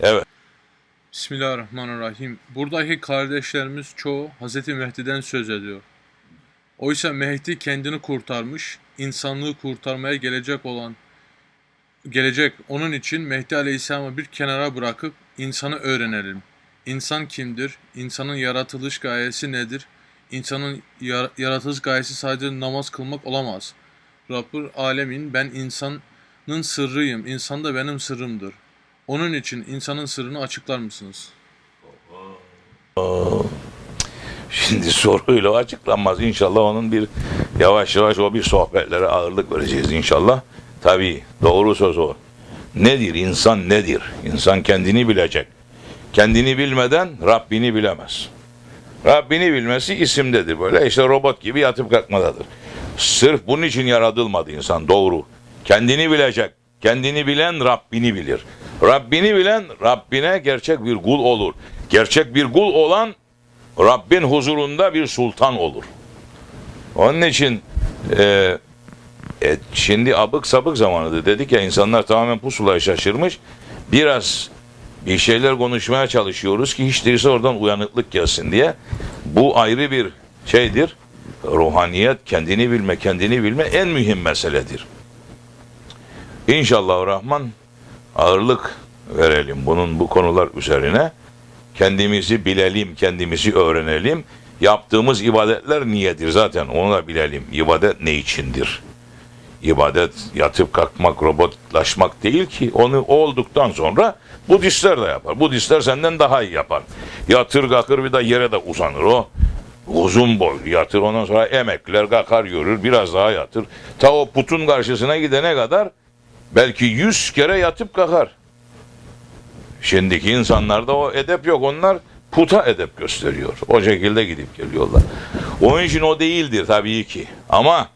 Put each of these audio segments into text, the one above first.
Evet. Bismillahirrahmanirrahim. Buradaki kardeşlerimiz çoğu Hz. Mehdi'den söz ediyor. Oysa Mehdi kendini kurtarmış, insanlığı kurtarmaya gelecek olan gelecek. Onun için Mehdi Aleyhisselam'ı bir kenara bırakıp insanı öğrenelim. İnsan kimdir? İnsanın yaratılış gayesi nedir? İnsanın yar- yaratılış gayesi sadece namaz kılmak olamaz. Rabbül Alemin ben insanın sırrıyım. İnsan da benim sırrımdır. Onun için insanın sırrını açıklar mısınız? Şimdi soruyla açıklanmaz. İnşallah onun bir yavaş yavaş o bir sohbetlere ağırlık vereceğiz inşallah. Tabii doğru söz o. Nedir? insan nedir? İnsan kendini bilecek. Kendini bilmeden Rabbini bilemez. Rabbini bilmesi isimdedir. Böyle işte robot gibi yatıp kalkmadadır. Sırf bunun için yaratılmadı insan. Doğru. Kendini bilecek. Kendini bilen Rabbini bilir. Rabbini bilen Rabbine gerçek bir kul olur. Gerçek bir kul olan Rabbin huzurunda bir sultan olur. Onun için e, e, şimdi abık sabık zamanıdır. Dedik ya insanlar tamamen pusulaya şaşırmış. Biraz bir şeyler konuşmaya çalışıyoruz ki hiç değilse oradan uyanıklık gelsin diye. Bu ayrı bir şeydir. Ruhaniyet, kendini bilme, kendini bilme en mühim meseledir. İnşallah Rahman ağırlık verelim bunun bu konular üzerine. Kendimizi bilelim, kendimizi öğrenelim. Yaptığımız ibadetler niyedir zaten onu da bilelim. İbadet ne içindir? İbadet yatıp kalkmak, robotlaşmak değil ki. Onu olduktan sonra Budistler de yapar. Budistler senden daha iyi yapar. Yatır kalkır bir de yere de uzanır o. Uzun boylu yatır ondan sonra emekler kalkar yürür biraz daha yatır. Ta o putun karşısına gidene kadar belki yüz kere yatıp kalkar. Şimdiki insanlarda o edep yok. Onlar puta edep gösteriyor. O şekilde gidip geliyorlar. Onun için o değildir tabii ki. Ama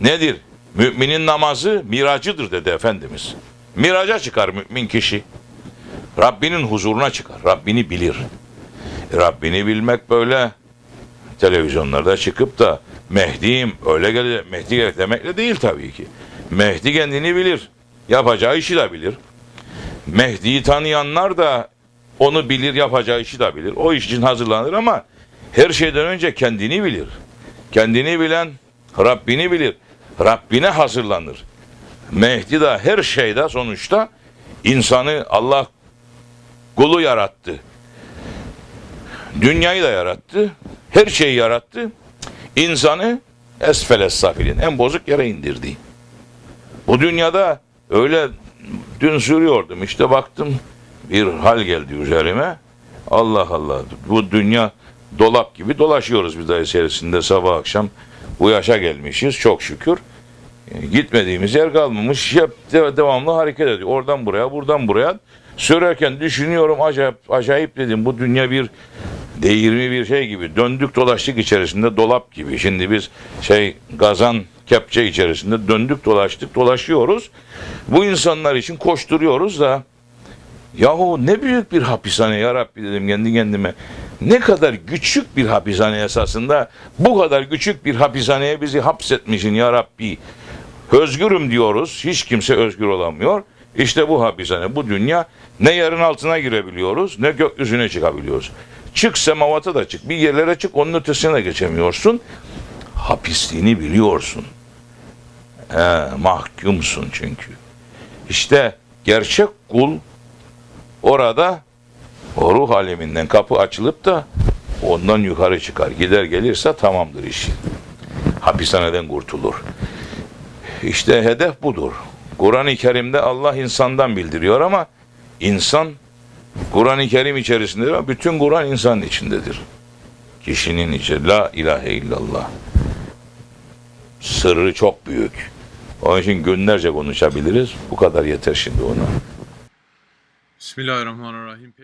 nedir? Müminin namazı miracıdır dedi Efendimiz. Miraca çıkar mümin kişi. Rabbinin huzuruna çıkar. Rabbini bilir. E, Rabbini bilmek böyle televizyonlarda çıkıp da Mehdi'yim öyle gelecek, Mehdi gelecek demekle değil tabii ki. Mehdi kendini bilir. Yapacağı işi de bilir. Mehdi'yi tanıyanlar da onu bilir, yapacağı işi de bilir. O iş için hazırlanır ama her şeyden önce kendini bilir. Kendini bilen Rabbini bilir. Rabbine hazırlanır. Mehdi de her şeyde sonuçta insanı Allah kulu yarattı. Dünyayı da yarattı. Her şeyi yarattı. İnsanı esfeles safilin en bozuk yere indirdi. Bu dünyada öyle dün sürüyordum işte baktım bir hal geldi üzerime. Allah Allah bu dünya dolap gibi dolaşıyoruz biz de içerisinde sabah akşam bu yaşa gelmişiz çok şükür. E, Gitmediğimiz yer kalmamış. Hep de- devamlı hareket ediyor. Oradan buraya, buradan buraya. Sürerken düşünüyorum acayip, acayip dedim. Bu dünya bir değirmi bir şey gibi. Döndük dolaştık içerisinde dolap gibi. Şimdi biz şey gazan kepçe içerisinde döndük dolaştık dolaşıyoruz. Bu insanlar için koşturuyoruz da Yahu ne büyük bir hapishane ya Rabbi dedim kendi kendime. Ne kadar küçük bir hapishane esasında bu kadar küçük bir hapishaneye bizi hapsetmişsin ya Rabbi. Özgürüm diyoruz. Hiç kimse özgür olamıyor. İşte bu hapishane, bu dünya. Ne yerin altına girebiliyoruz, ne gökyüzüne çıkabiliyoruz. Çık semavata da çık. Bir yerlere çık, onun ötesine geçemiyorsun. Hapisliğini biliyorsun. He, mahkumsun çünkü. İşte gerçek kul orada o ruh aleminden kapı açılıp da ondan yukarı çıkar. Gider gelirse tamamdır işi. Hapishaneden kurtulur. İşte hedef budur. Kur'an-ı Kerim'de Allah insandan bildiriyor ama insan Kur'an-ı Kerim içerisindedir ama bütün Kur'an insanın içindedir. Kişinin içi la ilahe illallah. Sırrı çok büyük. Onun için günlerce konuşabiliriz. Bu kadar yeter şimdi ona. Bismillahirrahmanirrahim.